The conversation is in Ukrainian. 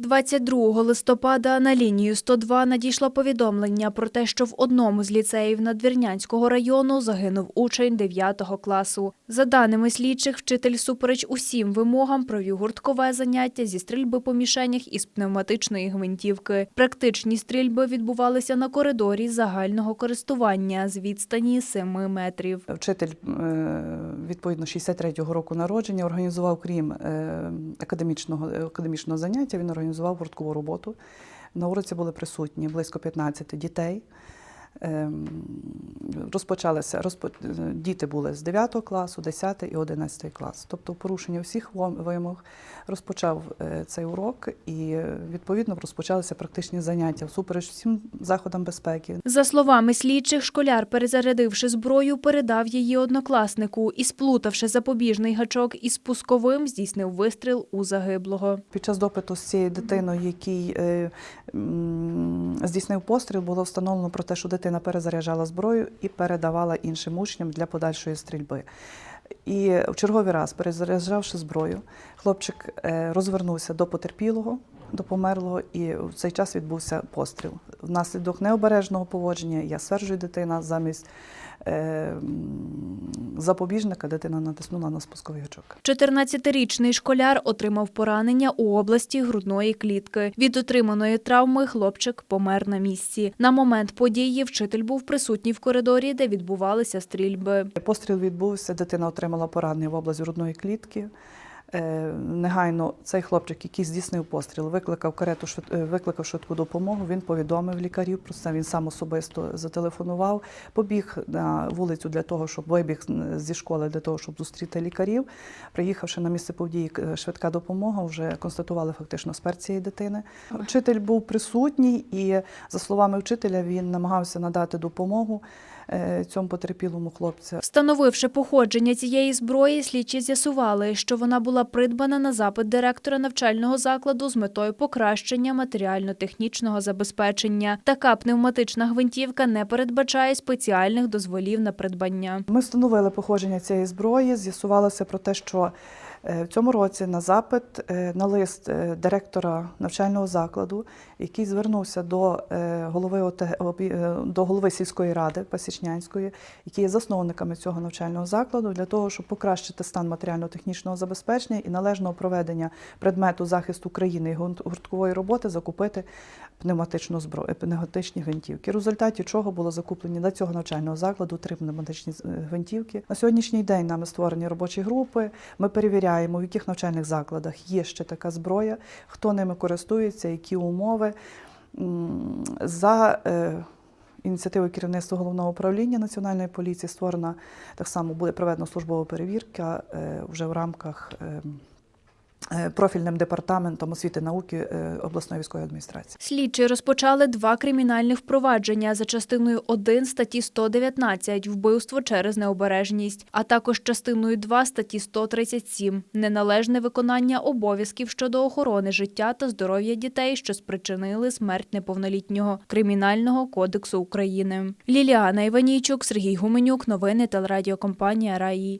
22 листопада на лінію 102 надійшло повідомлення про те, що в одному з ліцеїв Надвірнянського району загинув учень 9 класу. За даними слідчих, вчитель супереч усім вимогам провів гурткове заняття зі стрільби по мішенях із пневматичної гвинтівки. Практичні стрільби відбувалися на коридорі загального користування з відстані 7 метрів. Вчитель е, відповідно 63-го року народження організував, крім е, академічного, академічного заняття, він організував гурткову роботу. На уроці були присутні близько 15 дітей. Ем, Розпочалися розпо... діти були з 9 класу, 10 і 11 клас. Тобто, порушення всіх вимог розпочав е, цей урок, і е, відповідно розпочалися практичні заняття всупереч всім заходам безпеки. За словами слідчих, школяр, перезарядивши зброю, передав її однокласнику і, сплутавши запобіжний гачок із спусковим, здійснив вистріл у загиблого. Під час допиту з цією дитиною, який е, здійснив постріл, було встановлено про те, що дитина перезаряджала зброю і передавала іншим учням для подальшої стрільби. І в черговий раз, перезаряджавши зброю, хлопчик е, розвернувся до потерпілого, до померлого, і в цей час відбувся постріл. Внаслідок необережного поводження, я стверджую, дитина замість е, запобіжника дитина натиснула на спусковий гачок. 14-річний школяр отримав поранення у області грудної клітки. Від отриманої травми хлопчик помер на місці. На момент події вчитель був присутній в коридорі, де відбувалися стрільби. Постріл відбувся, дитина отримала поранення в область грудної клітки. Е, Негайно цей хлопчик, який здійснив постріл, викликав карету, е, викликав швидку допомогу. Він повідомив лікарів про це. Він сам особисто зателефонував, побіг на вулицю для того, щоб вибіг зі школи для того, щоб зустріти лікарів. Приїхавши на місце події, швидка допомога вже констатували фактично смерть цієї дитини. Вчитель був присутній, і за словами вчителя, він намагався надати допомогу е, цьому потерпілому хлопцю. Встановивши походження цієї зброї, слідчі з'ясували, що вона була придбана на запит директора навчального закладу з метою покращення матеріально-технічного забезпечення. Така пневматична гвинтівка не передбачає спеціальних дозволів на придбання. Ми встановили походження цієї зброї. З'ясувалося про те, що в цьому році на запит е, на лист е, директора навчального закладу, який звернувся до е, голови ОТГ, е, до голови сільської ради Пасічнянської, які є засновниками цього навчального закладу, для того, щоб покращити стан матеріально-технічного забезпечення і належного проведення предмету захисту країни і гурт- гурткової роботи закупити пневматичну зброю, пневматичні гвинтівки. В результаті чого було закуплені для цього навчального закладу три пневматичні е, гвинтівки. На сьогоднішній день нами створені робочі групи. Ми перевіряємо, в яких навчальних закладах є ще така зброя, хто ними користується, які умови. За е, ініціативою керівництва головного управління національної поліції створена так само буде проведена службова перевірка е, вже в рамках. Е, Профільним департаментом освіти науки е, обласної військової адміністрації. Слідчі розпочали два кримінальних впровадження за частиною 1 статті 119 вбивство через необережність, а також частиною 2 статті 137 неналежне виконання обов'язків щодо охорони життя та здоров'я дітей, що спричинили смерть неповнолітнього Кримінального кодексу України. Ліліана Іванійчук, Сергій Гуменюк. Новини телерадіокомпанія Раї.